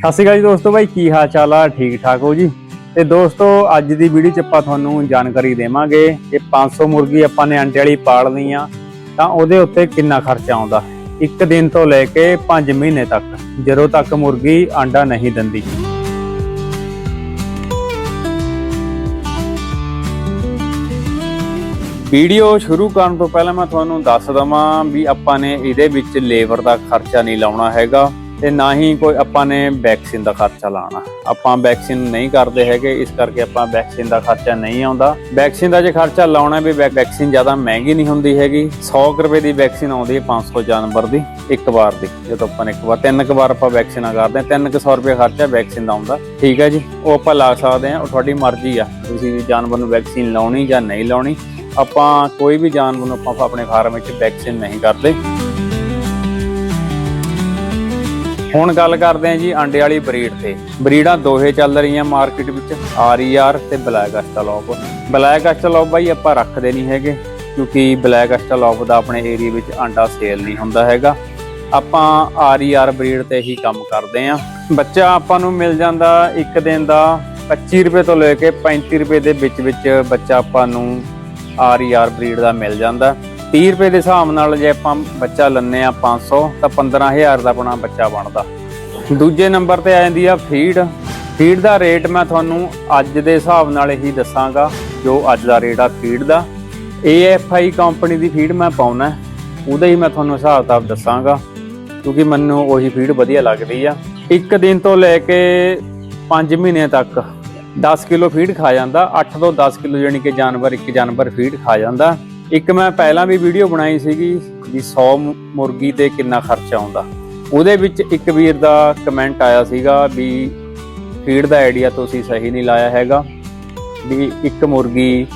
ਸਤਿ ਸ਼੍ਰੀ ਅਕਾਲ ਜੀ ਦੋਸਤੋ ਭਾਈ ਕੀ ਹਾਲ ਚਾਲ ਆ? ਠੀਕ ਠਾਕ ਹੋ ਜੀ? ਤੇ ਦੋਸਤੋ, ਅੱਜ ਦੀ ਵੀਡੀਓ ਚ ਆਪਾਂ ਤੁਹਾਨੂੰ ਜਾਣਕਾਰੀ ਦੇਵਾਂਗੇ ਕਿ 500 ਮੁਰਗੀ ਆਪਾਂ ਨੇ ਅੰਡੇ ਵਾਲੀ ਪਾਲਣੀ ਆ ਤਾਂ ਉਹਦੇ ਉੱਤੇ ਕਿੰਨਾ ਖਰਚਾ ਆਉਂਦਾ? ਇੱਕ ਦਿਨ ਤੋਂ ਲੈ ਕੇ 5 ਮਹੀਨੇ ਤੱਕ, ਜਦੋਂ ਤੱਕ ਮੁਰਗੀ ਆਂਡਾ ਨਹੀਂ ਦਿੰਦੀ। ਵੀਡੀਓ ਸ਼ੁਰੂ ਕਰਨ ਤੋਂ ਪਹਿਲਾਂ ਮੈਂ ਤੁਹਾਨੂੰ ਦੱਸ ਦਵਾਂ ਵੀ ਆਪਾਂ ਨੇ ਇਹਦੇ ਵਿੱਚ ਲੇਬਰ ਦਾ ਖਰਚਾ ਨਹੀਂ ਲਾਉਣਾ ਹੈਗਾ। ਤੇ ਨਾ ਹੀ ਕੋਈ ਆਪਾਂ ਨੇ ਵੈਕਸੀਨ ਦਾ ਖਰਚਾ ਲਾਉਣਾ। ਆਪਾਂ ਵੈਕਸੀਨ ਨਹੀਂ ਕਰਦੇ ਹੈਗੇ, ਇਸ ਕਰਕੇ ਆਪਾਂ ਵੈਕਸੀਨ ਦਾ ਖਰਚਾ ਨਹੀਂ ਆਉਂਦਾ। ਵੈਕਸੀਨ ਦਾ ਜੇ ਖਰਚਾ ਲਾਉਣਾ ਵੀ ਵੈਕ- ਵੈਕਸੀਨ ਜ਼ਿਆਦਾ ਮਹਿੰਗੀ ਨਹੀਂ ਹੁੰਦੀ ਹੈਗੀ। 100 ਕੁ ਰੁਪਏ ਦੀ ਵੈਕਸੀਨ ਆਉਂਦੀ ਹੈ 500 ਜਾਨਵਰ ਦੀ, ਇੱਕ ਵਾਰ ਦੀ। ਜਦੋਂ ਆਪਾਂ ਨੇ ਇੱਕ ਵਾਰ ਤਿੰਨ ਕੁ ਵਾਰ ਆਪਾਂ ਵੈਕਸੀਨਾਂ ਕਰਦੇ ਹਾਂ 300 ਰੁਪਏ ਖਰਚਾ ਵੈਕਸੀਨ ਦਾ ਆਉਂਦਾ। ਠੀਕ ਹੈ ਜੀ, ਉਹ ਆਪਾਂ ਲਾ ਸਕਦੇ ਹਾਂ, ਉਹ ਤੁਹਾਡੀ ਮਰਜ਼ੀ ਆ। ਤੁਸੀਂ ਜਾਨਵਰ ਨੂੰ ਵੈਕਸੀਨ ਲਾਉਣੀ ਜਾਂ ਨਹੀਂ ਲਾਉਣੀ। ਆਪਾਂ ਕੋਈ ਵੀ ਜਾਨਵਰ ਨੂੰ ਆਪਾਂ ਆਪਣੇ ਫਾਰਮ ਵਿੱਚ ਵੈਕਸੀਨ ਨਹੀਂ ਕਰਦੇ। ਹੁਣ ਗੱਲ ਕਰਦੇ ਹਾਂ ਜੀ ਅੰਡੇ ਵਾਲੀ ਬਰੀਡ ਤੇ। ਬਰੀਡਾਂ ਦੋਹੇ ਚੱਲ ਰਹੀਆਂ ਮਾਰਕੀਟ ਵਿੱਚ, ਆਰ ਤੇ ਬਲੈਕ ਅਸਟਾਲੋਪ ਬਲੈਕ ਅਸਟਾਲੋਪ ਬਾਈ ਆਪਾਂ ਰੱਖਦੇ ਨਹੀਂ ਹੈਗੇ, ਕਿਉਂਕਿ ਬਲੈਕ ਅਸਟਾਲੋਪ ਦਾ ਆਪਣੇ ਏਰੀਆ ਵਿੱਚ ਆਂਡਾ ਸੇਲ ਨਹੀਂ ਹੁੰਦਾ ਹੈਗਾ। ਆਪਾਂ ਆਰ ਬਰੀਡ ਤੇ ਹੀ ਕੰਮ ਕਰਦੇ ਆਂ ਬੱਚਾ ਆਪਾਂ ਨੂੰ ਮਿਲ ਜਾਂਦਾ ਇੱਕ ਦਿਨ ਦਾ 25 ਰੁਪਏ ਤੋਂ ਲੈ ਕੇ 35 ਰੁਪਏ ਦੇ ਵਿੱਚ ਵਿੱਚ ਬੱਚਾ ਆਪਾਂ ਨੂੰ ਆਰ ਬਰੀਡ ਦਾ ਮਿਲ ਜਾਂਦਾ। 30 ਰੁਪਏ ਦੇ ਹਿਸਾਬ ਨਾਲ ਜੇ ਆਪਾਂ ਬੱਚਾ ਲੰਨੇ ਆ 500 ਤਾਂ 15000 ਦਾ ਆਪਣਾ ਬੱਚਾ ਬਣਦਾ। ਦੂਜੇ ਨੰਬਰ ਤੇ ਆ ਜਾਂਦੀ ਆ ਫੀਡ। ਫੀਡ ਦਾ ਰੇਟ ਮੈਂ ਤੁਹਾਨੂੰ ਅੱਜ ਦੇ ਹਿਸਾਬ ਨਾਲ ਹੀ ਦੱਸਾਂਗਾ, ਜੋ ਅੱਜ ਦਾ ਰੇਟ ਆ ਫੀਡ ਦਾ। AFI ਕੰਪਨੀ ਦੀ ਫੀਡ ਮੈਂ ਪਾਉਣਾ ਉਹਦਾ ਹੀ ਮੈਂ ਤੁਹਾਨੂੰ ਹਿਸਾਬ ਕਿਤਾਬ ਦੱਸਾਂਗਾ, ਕਿਉਂਕਿ ਮੈਨੂੰ ਉਹੀ ਫੀਡ ਵਧੀਆ ਲੱਗਦੀ ਆ। ਇੱਕ ਦਿਨ ਤੋਂ ਲੈ ਕੇ 5 ਮਹੀਨੇ ਤੱਕ 10 ਕਿਲੋ ਫੀਡ ਖਾ ਜਾਂਦਾ 8 ਤੋਂ 10 ਕਿਲੋ ਯਾਨੀ ਕਿ ਜਾਨਵਰ, ਇੱਕ ਜਾਨਵਰ ਫੀਡ ਖਾ ਜਾਂਦਾ। ਇੱਕ ਮੈਂ ਪਹਿਲਾਂ ਵੀ ਵੀਡੀਓ ਬਣਾਈ ਸੀਗੀ ਵੀ 100 ਮੁਰਗੀ ਤੇ ਕਿੰਨਾ ਖਰਚਾ ਆਉਂਦਾ। ਉਹਦੇ ਵਿੱਚ ਇੱਕ ਵੀਰ ਦਾ ਕਮੈਂਟ ਆਇਆ ਸੀਗਾ ਵੀ ਫੀਡ ਦਾ ਆਈਡੀਆ ਤੁਸੀਂ ਸਹੀ ਨਹੀਂ ਲਾਇਆ ਹੈਗਾ, ਵੀ ਇੱਕ ਮੁਰਗੀ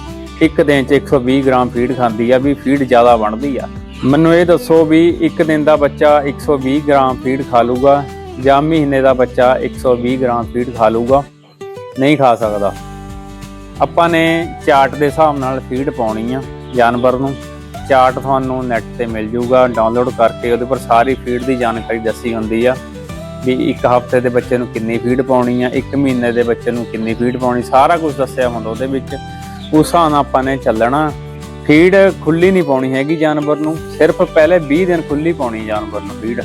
ਇੱਕ ਦਿਨ 'ਚ 120 ਗ੍ਰਾਮ ਫੀਡ ਖਾਂਦੀ ਆ, ਵੀ ਫੀਡ ਜ਼ਿਆਦਾ ਬਣਦੀ ਆ। ਮੈਨੂੰ ਇਹ ਦੱਸੋ ਵੀ ਇੱਕ ਦਿਨ ਦਾ ਬੱਚਾ 120 ਗ੍ਰਾਮ ਫੀਡ ਖਾ ਲੂਗਾ ਜਾਂ ਮਹੀਨੇ ਦਾ ਬੱਚਾ 120 ਗ੍ਰਾਮ ਫੀਡ ਖਾ ਲੂਗਾ? ਨਹੀਂ ਖਾ ਸਕਦਾ। ਆਪਾਂ ਨੇ ਚਾਰਟ ਦੇ ਹਿਸਾਬ ਨਾਲ ਫੀਡ ਪਾਉਣੀ ਆ। ਜਾਨਵਰ ਨੂੰ। ਚਾਰਟ ਤੁਹਾਨੂੰ ਨੈਟ ਤੇ ਮਿਲ ਜੂਗਾ। ਡਾਊਨਲੋਡ ਕਰਕੇ ਉਹਦੇ ਪਰ ਸਾਰੀ ਫੀਡ ਦੀ ਜਾਣਕਾਰੀ ਦੱਸੀ ਹੁੰਦੀ ਆ ਵੀ ਇੱਕ ਹਫ਼ਤੇ ਦੇ ਬੱਚੇ ਨੂੰ ਕਿੰਨੀ ਫੀਡ ਪਾਉਣੀ ਆ, ਇੱਕ ਮਹੀਨੇ ਦੇ ਬੱਚੇ ਨੂੰ ਕਿੰਨੀ ਫੀਡ ਪਾਉਣੀ, ਸਾਰਾ ਕੁਝ ਦੱਸਿਆ ਹੁੰਦਾ ਉਹਦੇ ਵਿੱਚ। ਉਸ ਹਿਸਾਬ ਨਾਲ ਆਪਾਂ ਨੇ ਚੱਲਣਾ। ਫੀਡ ਖੁੱਲੀ ਨਹੀਂ ਪਾਉਣੀ ਹੈਗੀ ਜਾਨਵਰ ਨੂੰ। ਸਿਰਫ ਪਹਿਲੇ 20 ਦਿਨ ਖੁੱਲੀ ਪਾਉਣੀ ਜਾਨਵਰ ਨੂੰ ਫੀਡ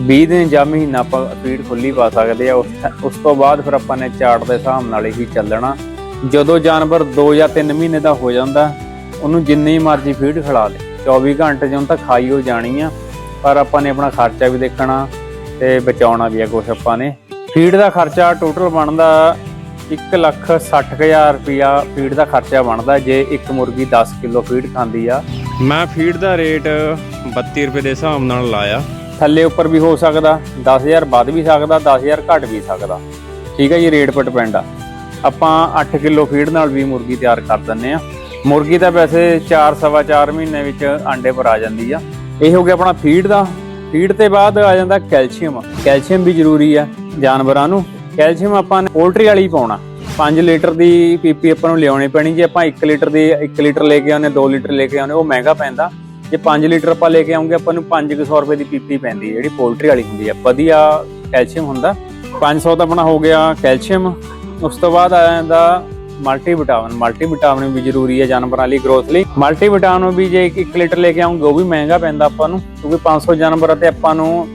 20 ਦਿਨ ਜਾਂ ਮਹੀਨਾ ਆਪਾਂ ਫੀਡ ਖੁੱਲੀ ਪਾ ਸਕਦੇ ਆ। ਉਸ ਉਸ ਤੋਂ ਬਾਅਦ ਫਿਰ ਆਪਾਂ ਨੇ ਚਾਰਟ ਦੇ ਹਿਸਾਬ ਨਾਲ ਹੀ ਚੱਲਣਾ। ਜਦੋਂ ਜਾਨਵਰ 2 ਜਾਂ 3 ਮਹੀਨੇ ਦਾ ਹੋ ਜਾਂਦਾ ਉਹਨੂੰ ਜਿੰਨੀ ਮਰਜ਼ੀ ਫੀਡ ਖਿਲਾ ਲੇ। 24 ਘੰਟੇ ਜਿਉਂ ਤੱਕ ਖਾਈ ਹੋ ਜਾਣੀ ਆ ਪਰ ਆਪਾਂ ਨੇ ਆਪਣਾ ਖਰਚਾ ਵੀ ਦੇਖਣਾ ਤੇ ਬਚਾਉਣਾ ਵੀ ਆ ਕੁਛ ਆਪਾਂ ਨੇ। ਫੀਡ ਦਾ ਖਰਚਾ ਟੋਟਲ ਬਣਦਾ 160000 ਰੁਪਿਆ ਫੀਡ ਦਾ ਖਰਚਾ ਬਣਦਾ ਜੇ ਇੱਕ ਮੁਰਗੀ 10 ਕਿਲੋ ਫੀਡ ਖਾਂਦੀ ਆ। ਮੈਂ ਫੀਡ ਦਾ ਰੇਟ 32 ਰੁਪਏ ਦੇ ਹਿਸਾਬ ਨਾਲ ਲਾਇਆ। ਥੱਲੇ ਉੱਪਰ ਵੀ ਹੋ ਸਕਦਾ 10000 ਵੱਧ ਵੀ ਸਕਦਾ 10000 ਘਟ ਵੀ ਸਕਦਾ। ਠੀਕ ਹੈ ਜੀ ਰੇਟ ਪਰ ਡਿਪੈਂਡ ਆ। ਆਪਾਂ 8 ਕਿਲੋ ਫੀਡ ਨਾਲ ਵੀ ਮੁਰਗੀ ਤਿਆਰ ਕਰ ਦਿੰਨੇ ਆ। ਮੁਰਗੀ ਤਾਂ ਵੈਸੇ 4 ਸਵਾ 4 ਮਹੀਨੇ ਵਿੱਚ ਆਂਡੇ ਪਰ ਆ ਜਾਂਦੀ ਆ। ਇਹ ਹੋ ਗਿਆ ਆਪਣਾ ਫੀਡ ਦਾ। ਫੀਡ ਤੇ ਬਾਅਦ ਆ ਜਾਂਦਾ ਕੈਲਸ਼ੀਅਮ। ਕੈਲਸ਼ੀਅਮ ਵੀ ਜ਼ਰੂਰੀ ਆ ਜਾਨਵਰਾਂ ਨੂੰ। ਕੈਲਸ਼ੀਅਮ ਆਪਾਂ ਨੇ ਪੋਲਟਰੀ ਵਾਲੀ ਹੀ ਪਾਉਣਾ। 5 ਲੀਟਰ ਦੀ ਪੀਪੀ ਆਪਾਂ ਨੂੰ ਲਿਆਉਣੀ ਪੈਣੀ। ਜੇ ਆਪਾਂ 1 ਲੀਟਰ ਦੀ 1 ਲੀਟਰ ਲੈ ਕੇ ਆਉਨੇ 2 ਲੀਟਰ ਲੈ ਕੇ ਆਉਨੇ ਉਹ ਮਹਿੰਗਾ ਪੈਂਦਾ। ਜੇ 5 ਲੀਟਰ ਆਪਾਂ ਲੈ ਕੇ ਆਉਂਗੇ, ਆਪਾਂ ਨੂੰ 500 ਰੁਪਏ ਦੀ ਪੀਪੀ ਪੈਂਦੀ ਹੈ, ਜਿਹੜੀ ਪੋਲਟਰੀ ਵਾਲੀ ਹੁੰਦੀ ਹੈ। ਵਧੀਆ ਕੈਲਸ਼ੀਅਮ ਹੁੰਦਾ। 500 ਦਾ ਆਪਣਾ ਹੋ ਗਿਆ ਕੈਲਸ਼ੀਅਮ। ਉਸ ਤੋਂ ਬਾਅਦ ਆ ਜਾਂਦਾ ਮਲਟੀ ਵਿਟਾਮਿਨ ਮਲਟੀ ਵਿਟਾਮਿਨ ਵੀ ਜ਼ਰੂਰੀ ਹੈ ਜਾਨਵਰਾਂ ਲਈ ਗਰੋਥ ਲਈ। ਮਲਟੀ ਵਿਟਾਮਿਨ ਵੀ ਜੇ 1 ਲੀਟਰ ਲੈ ਕੇ ਆਉਂਗੇ, ਉਹ ਵੀ ਮਹਿੰਗਾ ਪੈਂਦਾ ਆਪਾਂ ਨੂੰ, ਕਿਉਂਕਿ 500 ਜਾਨਵਰਾਂ ਤੇ ਆਪਾਂ ਨੂੰ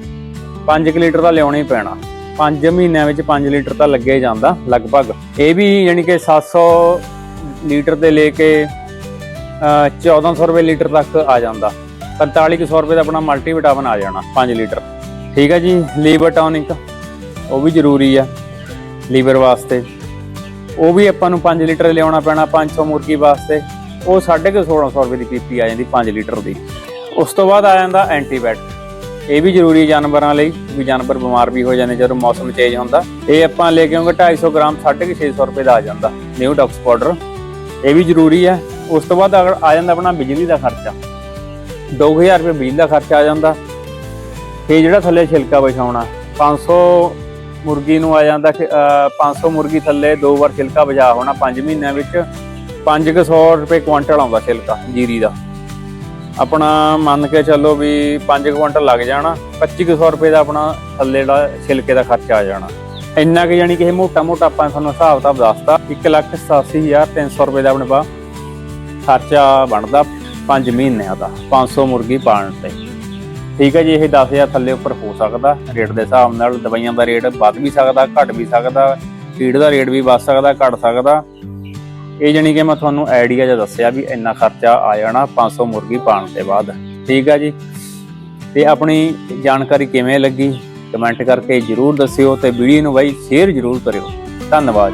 5 ਲੀਟਰ ਦਾ ਲਿਆਉਣਾ ਹੀ ਪੈਣਾ। 5 ਮਹੀਨਿਆਂ ਵਿੱਚ 5 ਲੀਟਰ ਤਾਂ ਲੱਗੇ ਜਾਂਦਾ, ਲਗਭਗ। ਇਹ ਵੀ ਯਾਨੀ ਕਿ 700 ਲੀਟਰ ਤੇ ਲੈ ਕੇ, ਅਹ 1400 ਰੁਪਏ ਲੀਟਰ ਤੱਕ ਆ ਜਾਂਦਾ। 4500 ਰੁਪਏ ਦਾ ਆਪਣਾ ਮਲਟੀ ਵਿਟਾਮਿਨ ਆ ਜਾਣਾ 5 ਲੀਟਰ। ਠੀਕ ਹੈ ਜੀ, ਲੀਵਰ ਟੌਨਿਕ, ਉਹ ਵੀ ਜ਼ਰੂਰੀ ਆ ਲੀਵਰ ਵਾਸਤੇ। ਉਹ ਵੀ ਆਪਾਂ ਨੂੰ 5 ਲੀਟਰ ਲਿਆਉਣਾ ਪੈਣਾ 500 ਮੁਰਗੀ ਵਾਸਤੇ। ਉਹ 1650 ਰੁਪਏ ਦੀ ਪੀਪੀ ਆ ਜਾਂਦੀ 5 ਲੀਟਰ ਦੀ। ਉਸ ਤੋਂ ਬਾਅਦ ਆ ਜਾਂਦਾ ਐਂਟੀਬਾਇਓਟਿਕ ਇਹ ਵੀ ਜ਼ਰੂਰੀ ਹੈ ਜਾਨਵਰਾਂ ਲਈ, ਵੀ ਜਾਨਵਰ ਬਿਮਾਰ ਵੀ ਹੋ ਜਾਂਦੇ ਜਦੋਂ ਮੌਸਮ ਚੇਂਜ ਹੁੰਦਾ। ਇਹ ਆਪਾਂ ਲੈ ਕੇ ਆਉਂਗੇ 250 ਗ੍ਰਾਮ 650 ਰੁਪਏ ਦਾ ਆ ਜਾਂਦਾ ਨਿਊ ਡੌਕਸ ਪਾਊਡਰ ਇਹ ਵੀ ਜ਼ਰੂਰੀ ਹੈ ਉਸ ਤੋਂ ਬਾਅਦ ਅਗਰ ਆ ਜਾਂਦਾ ਆਪਣਾ ਬਿਜਲੀ ਦਾ ਖਰਚਾ। 2000 ਰੁਪਏ ਬਿਜਲੀ ਦਾ ਖਰਚਾ ਆ ਜਾਂਦਾ। ਤੇ ਜਿਹੜਾ ਥੱਲੇ ਛਿਲਕਾ ਵਿਛਾਉਣਾ 500 ਮੁਰਗੀ ਨੂੰ ਆ ਜਾਂਦਾ ਕਿ, ਅਹ, 500 ਮੁਰਗੀ ਥੱਲੇ ਦੋ ਵਾਰ ਛਿਲਕਾ ਵਜਾ ਹੋਣਾ 5 ਮਹੀਨਿਆਂ ਵਿੱਚ। 500 ਰੁਪਏ ਕੁਇੰਟਲ ਆਉਂਦਾ ਛਿਲਕਾ ਜੀਰੀ ਦਾ। ਆਪਣਾ ਮੰਨ ਕੇ ਚੱਲੋ ਵੀ 5 ਕੁਇੰਟਲ ਲੱਗ ਜਾਣਾ 2500 ਰੁਪਏ ਦਾ ਆਪਣਾ ਥੱਲੇ ਦਾ ਛਿਲਕੇ ਦਾ ਖਰਚਾ ਆ ਜਾਣਾ। ਇੰਨਾ ਕਿ ਜਾਨੀ ਕਿ ਇਹ ਮੋਟਾ ਮੋਟਾ ਆਪਾਂ ਤੁਹਾਨੂੰ ਹਿਸਾਬ ਤਾਂ ਦੱਸਤਾ 187300 ਰੁਪਏ ਦਾ ਆਪਣੇ ਪਾ ਖਰਚਾ ਬਣਦਾ 5 ਮਹੀਨਿਆਂ ਦਾ 500 ਮੁਰਗੀ ਪਾਲਣ ਤੇ। ਠੀਕ ਹੈ ਜੀ, ਇਹ 10000 ਥੱਲੇ ਉੱਪਰ ਹੋ ਸਕਦਾ। ਰੇਟ ਦੇ ਹਿਸਾਬ ਨਾਲ ਦਵਾਈਆਂ ਦਾ ਰੇਟ ਵੱਧ ਵੀ ਸਕਦਾ, ਘਟ ਵੀ ਸਕਦਾ ਫੀਡ ਦਾ ਰੇਟ ਵੀ ਵੱਧ ਸਕਦਾ, ਘਟ ਸਕਦਾ। ਇਹ ਜਾਨੀ ਕਿ ਮੈਂ ਤੁਹਾਨੂੰ ਆਈਡੀਆ ਜਿਹਾ ਦੱਸਿਆ ਵੀ ਇੰਨਾ ਖਰਚਾ ਆ ਜਾਣਾ 500 ਮੁਰਗੀ ਪਾਲਣ ਤੇ ਬਾਅਦ। ਠੀਕ ਹੈ ਜੀ? ਤੇ ਆਪਣੀ ਜਾਣਕਾਰੀ ਕਿਵੇਂ ਲੱਗੀ? ਕਮੈਂਟ ਕਰਕੇ ਜਰੂਰ ਦੱਸਿਓ ਤੇ ਵੀਡੀਓ ਨੂੰ ਬਾਈ ਸ਼ੇਅਰ ਜਰੂਰ ਕਰਿਓ। ਧੰਨਵਾਦ।